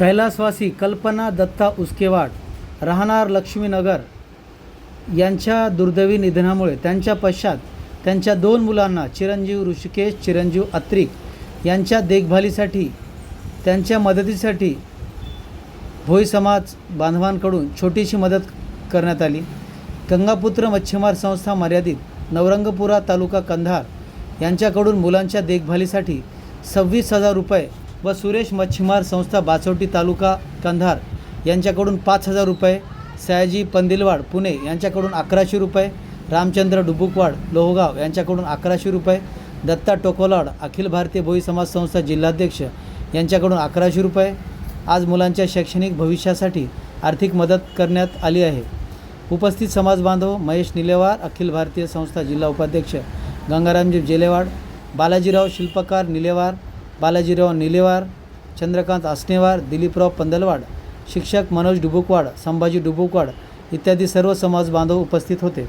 कैलासवासी कल्पना दत्ता उसकेवाड राहणार लक्ष्मीनगर यांच्या दुर्दैवी निधनामुळे त्यांच्या पश्चात त्यांच्या दोन मुलांना चिरंजीव ऋषिकेश चिरंजीव अत्रिक यांच्या देखभालीसाठी त्यांच्या मदतीसाठी भोई समाज बांधवांकडून छोटीशी मदत करण्यात आली. गंगापुत्र मच्छीमार संस्था मर्यादित नवरंगपुरा तालुका कंधार यांच्याकडून मुलांच्या देखभालीसाठी सव्वीस हजार रुपये व सुरेश मच्छीमार संस्था बाचोटी तालुका कंधार यांच्याकडून पाच हजार रुपये सयाजी पंदिलवाड पुणे यांच्याकडून अकराशे रुपये रामचंद्र डुबुकवाड लोहगाव यांच्याकडून अकराशे रुपये दत्ता टोकोलाड अखिल भारतीय भोई समाज संस्था जिल्हाध्यक्ष यांच्याकडून अकराशे रुपये. आज मुलांच्या शैक्षणिक भविष्यासाठी आर्थिक मदत करण्यात आली आहे. उपस्थित समाज बांधव महेश निलेवार अखिल भारतीय संस्था जिल्हा उपाध्यक्ष गंगारामजी जेलेवाड बालाजीराव शिल्पकार निलेवार बालाजीराव निलेवार चंद्रकांत आसनेवार दिलीपराव पंदलवाड शिक्षक मनोज डुबुकवाड संभाजी डुबुकवाड इत्यादी सर्व समाज बांधव उपस्थित होते.